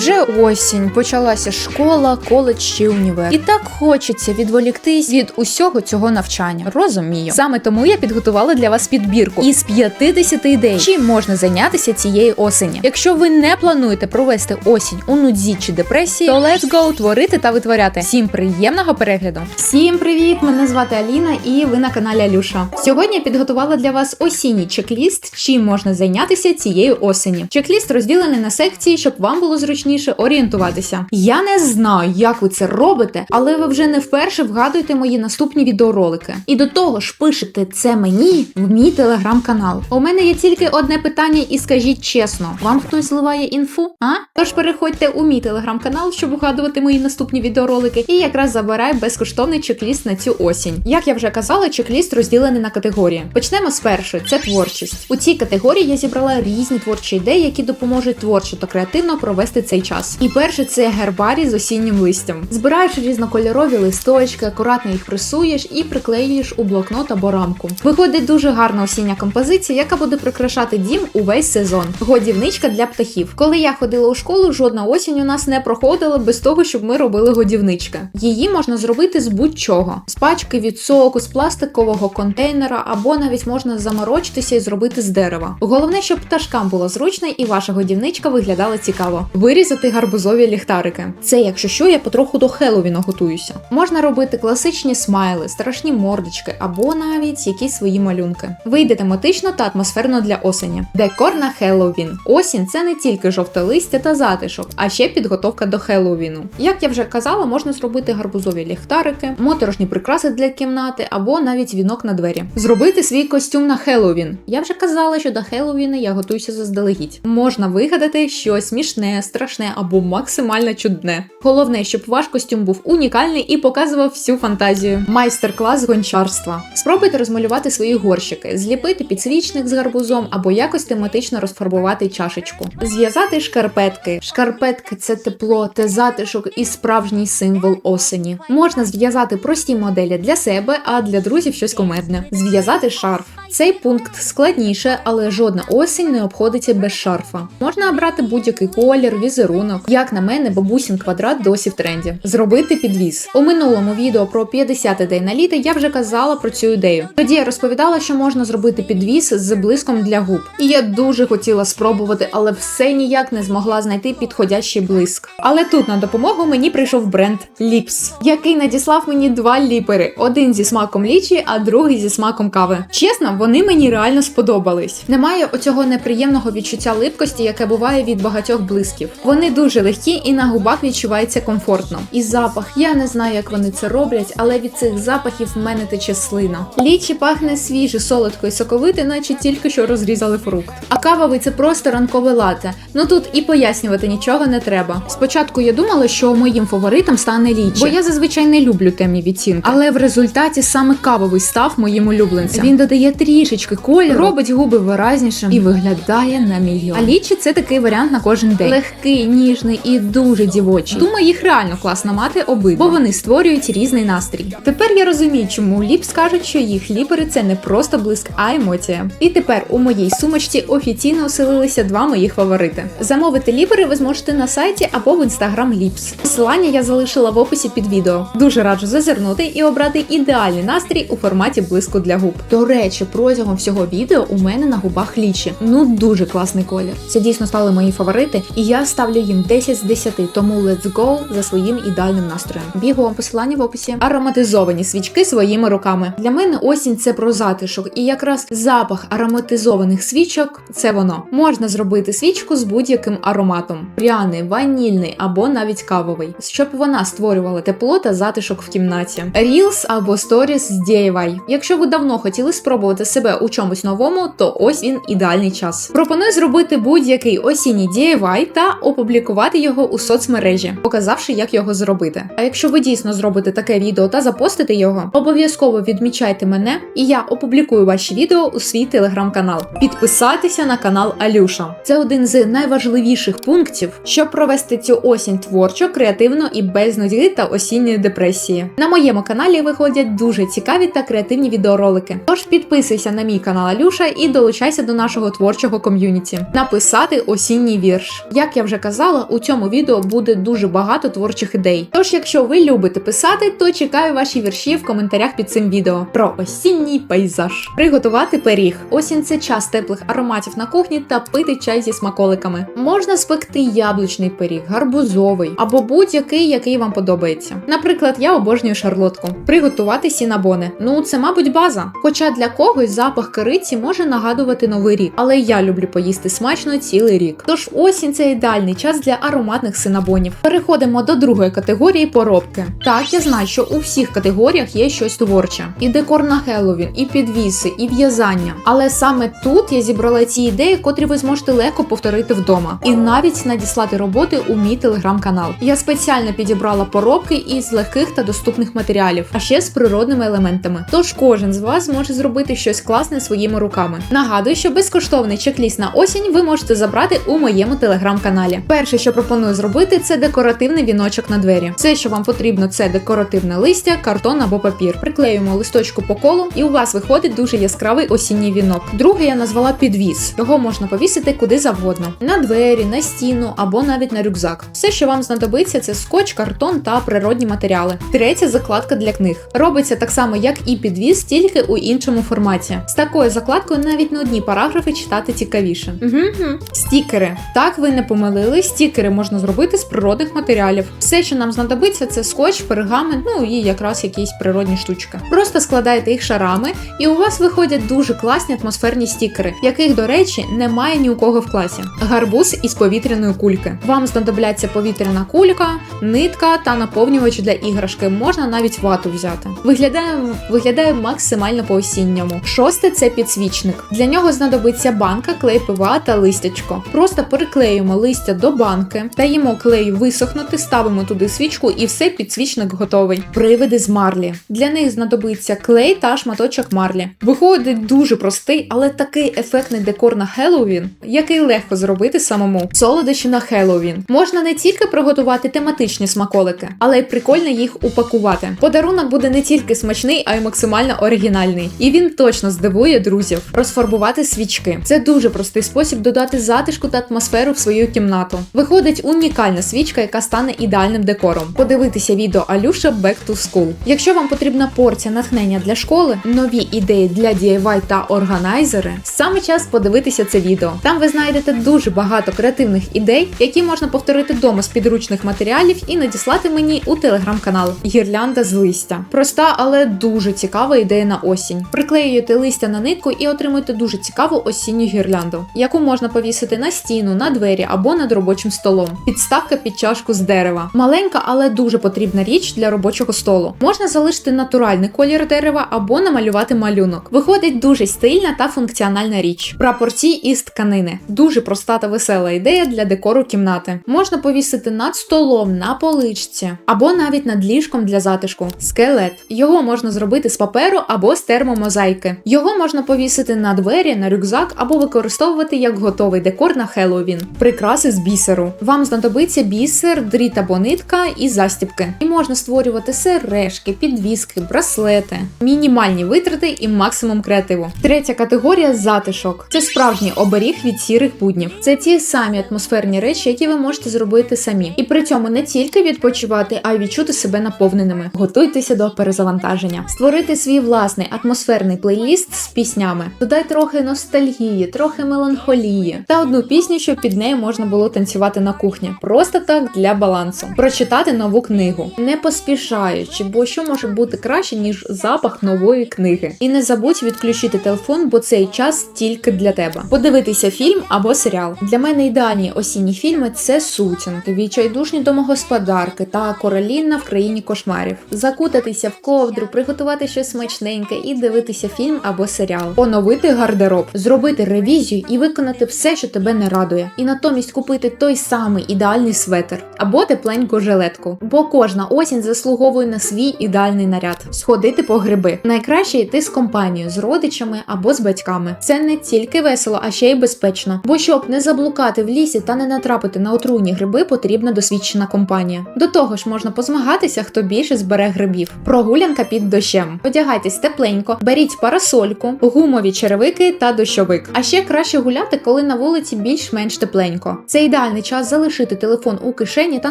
Вже осінь, почалася школа, коледж чи універ. І так хочеться відволіктись від усього цього навчання. Розумію. Саме тому я підготувала для вас підбірку із 50 ідей, чим можна зайнятися цієї осені. Якщо ви не плануєте провести осінь у нудзі чи депресії, то let's go творити та витворяти. Всім приємного перегляду! Всім привіт! Мене звати Аліна, і ви на каналі Алюша. Сьогодні я підготувала для вас осінній чек-ліст, чим можна зайнятися цієї осені. Чек-ліст розділений на секції, щоб вам було зручніше орієнтуватися. Я не знаю, як ви це робите, але ви вже не вперше вгадуєте мої наступні відеоролики. І до того ж пишете це мені в мій телеграм-канал. У мене є тільки одне питання, і скажіть чесно, вам хтось зливає інфу? А? Тож переходьте у мій телеграм-канал, щоб вгадувати мої наступні відеоролики, і якраз забирай безкоштовний чек-ліст на цю осінь. Як я вже казала, чек-ліст розділений на категорії. Почнемо з першої це творчість. У цій категорії я зібрала різні творчі ідеї, які допоможуть творчо та креативно провести цей час. І перше це гербарій з осіннім листям. Збираєш різнокольорові листочки, акуратно їх пресуєш і приклеюєш у блокнот або рамку. Виходить дуже гарна осіння композиція, яка буде прикрашати дім увесь сезон. Годівничка для птахів. Коли я ходила у школу, жодна осінь у нас не проходила без того, щоб ми робили годівнички. Її можна зробити з будь-чого: з пачки від соку, з пластикового контейнера, або навіть можна заморочитися і зробити з дерева. Головне, щоб пташкам було зручно і ваша годівничка виглядала цікаво. Вирізати гарбузові ліхтарики. Це, якщо що, я потроху до Хеллоуіна готуюся. Можна робити класичні смайли, страшні мордочки або навіть якісь свої малюнки. Вийде тематично та атмосферно для осені. Декор на Хеллоуін. Осінь це не тільки жовте листя та затишок, а ще підготовка до Хеллоуіну. Як я вже казала, можна зробити гарбузові ліхтарики, моторошні прикраси для кімнати або навіть вінок на двері. Зробити свій костюм на Хеллоуін. Я вже казала, що до Хеллоуіна я готуюся заздалегідь. Можна вигадати щось смішне, страшне або максимально чудне. Головне, щоб ваш костюм був унікальний і показував всю фантазію. Майстер-клас гончарства. Спробуйте розмалювати свої горщики, зліпити підсвічник з гарбузом або якось тематично розфарбувати чашечку. Зв'язати шкарпетки. Шкарпетки це тепло, те затишок і справжній символ осені. Можна зв'язати прості моделі для себе, а для друзів щось кумедне. Зв'язати шарф. Цей пункт складніше, але жодна осінь не обходиться без шарфа. Можна обрати будь-який колір, візерунок. Як на мене, бабусін квадрат досі в тренді. Зробити підвіз. У минулому відео про 50 ідей на літо я вже казала про цю ідею. Тоді я розповідала, що можна зробити підвіз з блиском для губ. І я дуже хотіла спробувати, але все ніяк не змогла знайти підходящий блиск. Але тут на допомогу мені прийшов бренд Lips, який надіслав мені два ліпери: один зі смаком лічі, а другий зі смаком кави. Чесно, вони мені реально сподобались. Немає оцього неприємного відчуття липкості, яке буває від багатьох блисків. Вони дуже легкі і на губах відчувається комфортно. І запах. Я не знаю, як вони це роблять, але від цих запахів в мене тече слина. Лічі пахне свіже, солодко і соковите, наче тільки що розрізали фрукт. А кавовий це просто ранкове лате. Ну тут і пояснювати нічого не треба. Спочатку я думала, що моїм фаворитом стане лічі, бо я зазвичай не люблю темні відтінки. Але в результаті саме кавовий став моїм улюбленцем. Він додає трішечки кольору, робить губи виразнішим і виглядає на мільйон. А лічі це такий варіант на кожен день. Легкий, ніжний і дуже дівочий. Думаю, їх реально класно мати обидва, бо вони створюють різний настрій. Тепер я розумію, чому ліп скажуть, що їх ліпери це не просто блиск, а емоція. І тепер у моїй сумочці офіційно оселилися два моїх фаворити. Замовити ліпери ви зможете на сайті або в інстаграм Ліпс. Посилання я залишила в описі під відео. Дуже раджу зазирнути і обрати ідеальний настрій у форматі блиску для губ. До речі, протягом всього відео у мене на губах лічі. Ну дуже класний колір. Це дійсно стали мої фаворити, і я ставлю їм 10 з 10, тому let's go за своїм ідеальним настроєм. Бігом посилання в описі. Ароматизовані свічки своїми руками. Для мене осінь це про затишок, і якраз запах ароматизованих свічок це воно. Можна зробити свічку з будь-яким ароматом: пряний, ванільний або навіть кавовий, щоб вона створювала тепло та затишок в кімнаті. Reels або Stories з DIY. Якщо ви давно хотіли спробувати себе у чомусь новому, то ось він ідеальний час. Пропоную зробити будь-який осінній DIY та опублікувати його у соцмережі, показавши, як його зробити. А якщо ви дійсно зробите таке відео та запостите його, обов'язково відмічайте мене, і я опублікую ваші відео у свій телеграм-канал. Підписатися на канал Алюша. Це один з найважливіших пунктів, щоб провести цю осінь творчо, креативно і без нудьги та осінньої депресії. На моєму каналі виходять дуже цікаві та креативні відеоролики. Тож підписуйтесь Підписуйся на мій канал Алюша і долучайся до нашого творчого ком'юніті. Написати осінній вірш. Як я вже казала, у цьому відео буде дуже багато творчих ідей. Тож, якщо ви любите писати, то чекаю ваші вірші в коментарях під цим відео про осінній пейзаж. Приготувати пиріг. Осінь це час теплих ароматів на кухні та пити чай зі смаколиками. Можна спекти яблучний пиріг, гарбузовий або будь-який, який вам подобається. Наприклад, я обожнюю шарлотку. Приготувати сінабони. Ну, це, мабуть, база. Хоча для когось запах кориці може нагадувати новий рік, але я люблю поїсти смачно цілий рік. Тож осінь це ідеальний час для ароматних синабонів. Переходимо до другої категорії поробки. Так, я знаю, що у всіх категоріях є щось творче: і декор на Хеллоуін, і підвіси, і в'язання. Але саме тут я зібрала ці ідеї, котрі ви зможете легко повторити вдома, і навіть надіслати роботи у мій телеграм-канал. Я спеціально підібрала поробки із легких та доступних матеріалів, а ще з природними елементами. Тож кожен з вас зможе зробити щось класне своїми руками. Нагадую, що безкоштовний чек-ліст на осінь ви можете забрати у моєму телеграм-каналі. Перше, що пропоную зробити, це декоративний віночок на двері. Все, що вам потрібно, це декоративне листя, картон або папір. Приклеюємо листочку по колу, і у вас виходить дуже яскравий осінній вінок. Друге я назвала підвіз. Його можна повісити куди завгодно: на двері, на стіну або навіть на рюкзак. Все, що вам знадобиться, це скотч, картон та природні матеріали. Третя закладка для книг. Робиться так само, як і підвіз, тільки у іншому форматі. З такою закладкою навіть не одні параграфи читати цікавіше. Угу. Стікери. Так ви не помилили. Стікери можна зробити з природних матеріалів. Все, що нам знадобиться, це скотч, пергамент, ну і якраз якісь природні штучки. Просто складаєте їх шарами, і у вас виходять дуже класні атмосферні стікери, яких, до речі, немає ні у кого в класі. Гарбуз із повітряної кульки. Вам знадобляться повітряна кулька, нитка та наповнювач для іграшки. Можна навіть вату взяти. Виглядає, виглядає максимально по осінньому. Шосте це підсвічник. Для нього знадобиться банка, клей ПВА та листячко. Просто переклеюємо листя до банки, даємо клею висохнути, ставимо туди свічку і все, підсвічник готовий. Привиди з марлі. Для них знадобиться клей та шматочок марлі. Виходить дуже простий, але такий ефектний декор на Хеллоуін, який легко зробити самому. Солодощі на Хеллоуін. Можна не тільки приготувати тематичні смаколики, але й прикольно їх упакувати. Подарунок буде не тільки смачний, а й максимально оригінальний. І він точно здивує друзів. Розфарбувати свічки. Це дуже простий спосіб додати затишку та атмосферу в свою кімнату. Виходить унікальна свічка, яка стане ідеальним декором. Подивитися відео Алюша Back to School. Якщо вам потрібна порція натхнення для школи, нові ідеї для DIY та органайзери, саме час подивитися це відео. Там ви знайдете дуже багато креативних ідей, які можна повторити вдома з підручних матеріалів і надіслати мені у телеграм-канал Гірлянда з листя. Проста, але дуже цікава ідея на осінь. Приклеюєте листя на нитку і отримуєте дуже цікаву осінню гірлянду, яку можна повісити на стіну, на двері або над робочим столом. Підставка під чашку з дерева. Маленька, але дуже потрібна річ для робочого столу. Можна залишити натуральний колір дерева або намалювати малюнок. Виходить дуже стильна та функціональна річ. Прапорці із тканини. Дуже проста та весела ідея для декору кімнати. Можна повісити над столом, на поличці, або навіть над ліжком для затишку. Скелет. Його можна зробити з паперу або з термомозаїки. Його можна повісити на двері, на рюкзак або використовувати як готовий декор на Хеллоуін. Прикраси з бісеру. Вам знадобиться бісер, дріт або нитка і застібки. І можна створювати сережки, підвіски, браслети, мінімальні витрати і максимум креативу. Третя категорія затишок. Це справжній оберіг від сірих буднів. Це ті самі атмосферні речі, які ви можете зробити самі. І при цьому не тільки відпочивати, а й відчути себе наповненими. Готуйтеся до перезавантаження. Створити свій власний атмосферний плейліст з піснями. Додай трохи ностальгії, трохи меланхолії та одну пісню, щоб під нею можна було танцювати на кухні. Просто так для балансу. Прочитати нову книгу, не поспішаючи, бо що може бути краще, ніж запах нової книги. І не забудь відключити телефон, бо цей час тільки для тебе. Подивитися фільм або серіал. Для мене ідеальні осінні фільми це сутінки, відчайдушні домогосподарки та королівна в країні кошмарів. Закутатися в ковдру, приготувати щось смачненьке і дивитися фільм або серіал. Оновити гардероб, зробити ревізію і виконати все, що тебе не радує. І натомість купити той самий ідеальний светр або тепленьку жилетку. Бо кожна осінь заслуговує на свій ідеальний наряд. Сходити по гриби. Найкраще йти з компанією, з родичами або з батьками. Це не тільки весело, а ще й безпечно. Бо щоб не заблукати в лісі та не натрапити на отруйні гриби, потрібна досвідчена компанія. До того ж, можна позмагатися, хто більше збере грибів. Прогулянка під дощем. Одягайтесь тепленько, беріть парасоль парасольку, гумові черевики та дощовик. А ще краще гуляти, коли на вулиці більш-менш тепленько. Це ідеальний час залишити телефон у кишені та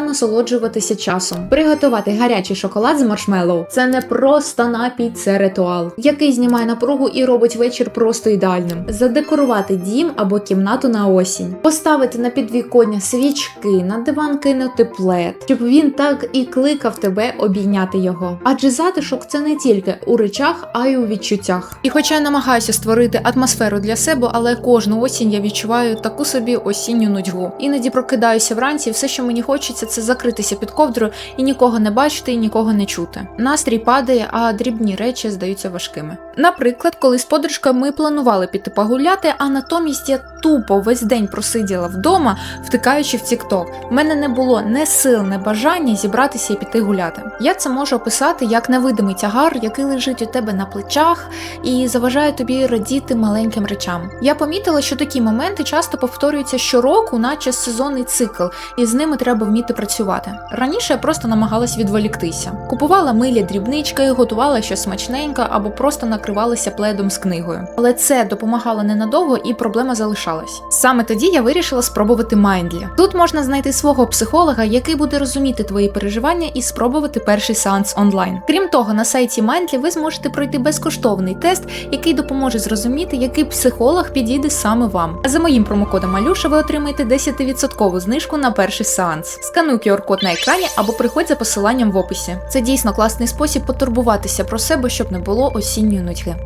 насолоджуватися часом. Приготувати гарячий шоколад з маршмеллоу. Це не просто напій, це ритуал, який знімає напругу і робить вечір просто ідеальним. Задекорувати дім або кімнату на осінь, поставити на підвіконня свічки, на диван кинути плед, щоб він так і кликав тебе обійняти його. Адже затишок це не тільки у речах, а й у відчуттях. І хоча я намагаюся створити атмосферу для себе, але кожну осінь я відчуваю таку собі осінню нудьгу. Іноді прокидаюся вранці, і все, що мені хочеться, це закритися під ковдрою і нікого не бачити і нікого не чути. Настрій падає, а дрібні речі здаються важкими. Наприклад, коли з подружкою ми планували піти погуляти, а натомість я тупо весь день просиділа вдома, втикаючи в TikTok. У мене не було не сил, не бажання зібратися і піти гуляти. Я це можу описати як невидимий тягар, який лежить у тебе на плечах заважає тобі радіти маленьким речам. Я помітила, що такі моменти часто повторюються щороку, наче сезонний цикл, і з ними треба вміти працювати. Раніше я просто намагалась відволіктися. Купувала милі дрібнички, готувала щось смачненьке або просто накривалася пледом з книгою. Але це допомагало ненадовго і проблема залишалась. Саме тоді я вирішила спробувати Mindly. Тут можна знайти свого психолога, який буде розуміти твої переживання і спробувати перший сеанс онлайн. Крім того, на сайті Mindly ви зможете пройти безкоштовний тест, який допоможе зрозуміти, який психолог підійде саме вам. А за моїм промокодом Алюша ви отримаєте 10% знижку на перший сеанс. Скануй QR-код на екрані або приходь за посиланням в описі. Це дійсно класний спосіб потурбуватися про себе, щоб не було осінньої нудьги.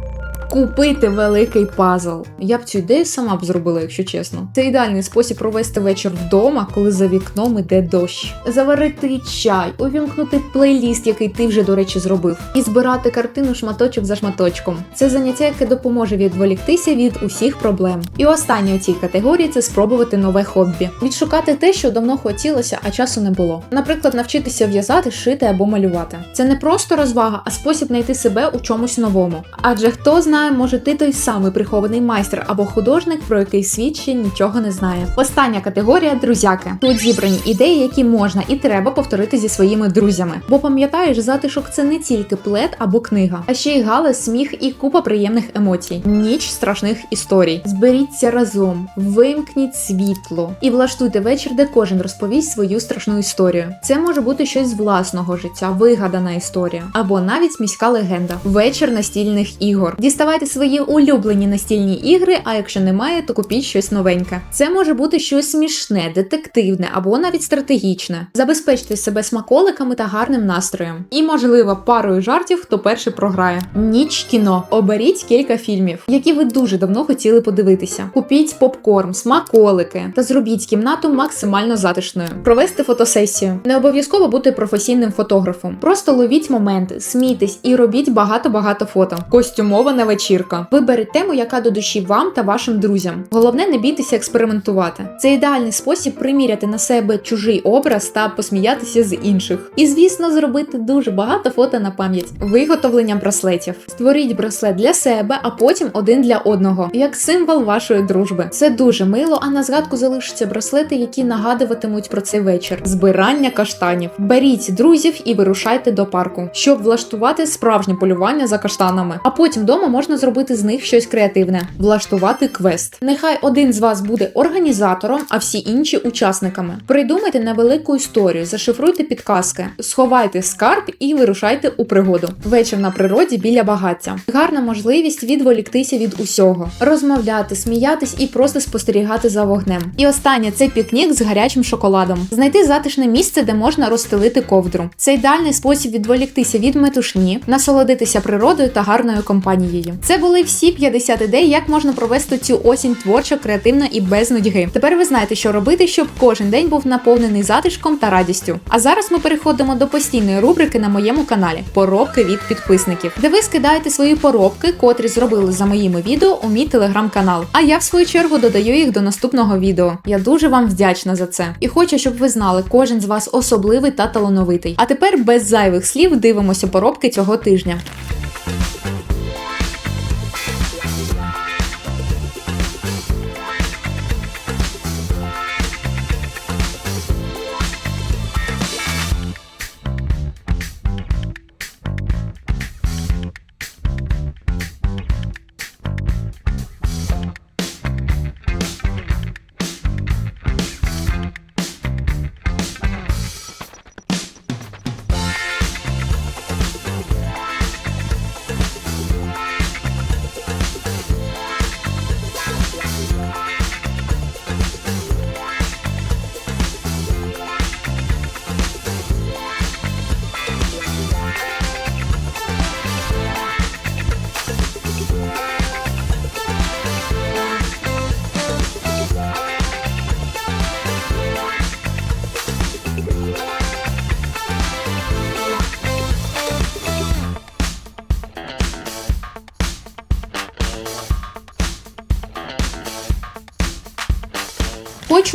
Купити великий пазл. Я б цю ідею сама б зробила, якщо чесно. Це ідеальний спосіб провести вечір вдома, коли за вікном іде дощ. Заварити чай, увімкнути плейліст, який ти вже, до речі, зробив, і збирати картину шматочок за шматочком. Це заняття, яке допоможе відволіктися від усіх проблем. І останнє у цій категорії це спробувати нове хобі. Відшукати те, що давно хотілося, а часу не було. Наприклад, навчитися в'язати, шити або малювати. Це не просто розвага, а спосіб знайти себе у чомусь новому. Адже хто знає, може ти той самий прихований майстер або художник, про який світ ще нічого не знає. Остання категорія друзяки. Тут зібрані ідеї, які можна і треба повторити зі своїми друзями. Бо пам'ятаєш, затишок це не тільки плед або книга, а ще й галас, сміх і купа приємних емоцій. Ніч страшних історій. Зберіться разом, вимкніть світло і влаштуйте вечір, де кожен розповість свою страшну історію. Це може бути щось з власного життя, вигадана історія, або навіть міська легенда. Вечір настільних ігор. Діставайте свої улюблені настільні ігри, а якщо немає, то купіть щось новеньке. Це може бути щось смішне, детективне або навіть стратегічне. Забезпечте себе смаколиками та гарним настроєм. І, можливо, парою жартів, хто перший програє. Ніч кіно. Оберіть кілька фільмів, які ви дуже давно хотіли подивитися. Купіть попкорн, смаколики та зробіть кімнату максимально затишною. Провести фотосесію. Не обов'язково бути професійним фотографом. Просто ловіть моменти, смійтесь і робіть багато-багато фото. Костюмована вечірка. Виберіть тему, яка до душі вам та вашим друзям. Головне, не бійтеся експериментувати. Це ідеальний спосіб приміряти на себе чужий образ та посміятися з інших. І, звісно, зробити дуже багато фото на пам'ять. Виготовлення браслетів. Створіть браслет для себе, а потім один для одного, як символ вашої дружби. Це дуже мило, а на згадку залишаться браслети, які нагадуватимуть про цей вечір. Збирання каштанів. Беріть друзів і вирушайте до парку, щоб влаштувати справжнє полювання за каштанами. А потім вдома можна зробити з них щось креативне, влаштувати квест. Нехай один з вас буде організатором, а всі інші учасниками. Придумайте невелику історію, зашифруйте підказки, сховайте скарб і вирушайте у пригоду. Вечір на природі біля багаття. Гарна можливість відволіктися від усього, розмовляти, сміятись і просто спостерігати за вогнем. І останнє це пікнік з гарячим шоколадом. Знайти затишне місце, де можна розстелити ковдру. Це ідеальний спосіб відволіктися від метушні, насолодитися природою та гарною компанією. Це були всі 50 ідей, як можна провести цю осінь творчо, креативно і без нудьги. Тепер ви знаєте, що робити, щоб кожен день був наповнений затишком та радістю. А зараз ми переходимо до постійної рубрики на моєму каналі Поробки від підписників, де ви скидаєте свої поробки, котрі зробили за моїми відео у мій телеграм-канал. А я в свою чергу додаю їх до наступного відео. Я дуже вам вдячна за це. І хочу, щоб ви знали, кожен з вас особливий та талановитий. А тепер без зайвих слів дивимося поробки цього тижня.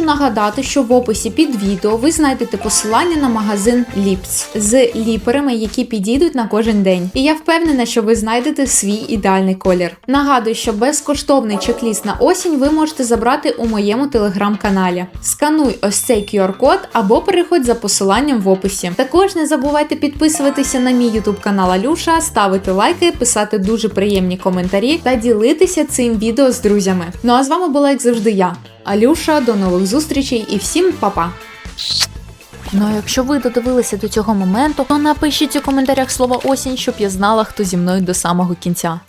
Нагадати, що в описі під відео ви знайдете посилання на магазин Lips з ліперами, які підійдуть на кожен день. І я впевнена, що ви знайдете свій ідеальний колір. Нагадую, що безкоштовний чек-ліст на осінь ви можете забрати у моєму телеграм-каналі. Скануй ось цей QR-код або переходь за посиланням в описі. Також не забувайте підписуватися на мій YouTube канал Алюша, ставити лайки, писати дуже приємні коментарі та ділитися цим відео з друзями. Ну а з вами була як завжди я, Алюша. До нових зустрічей і всім па-па! Ну а якщо ви додивилися до цього моменту, то напишіть у коментарях слово осінь, щоб я знала, хто зі мною до самого кінця.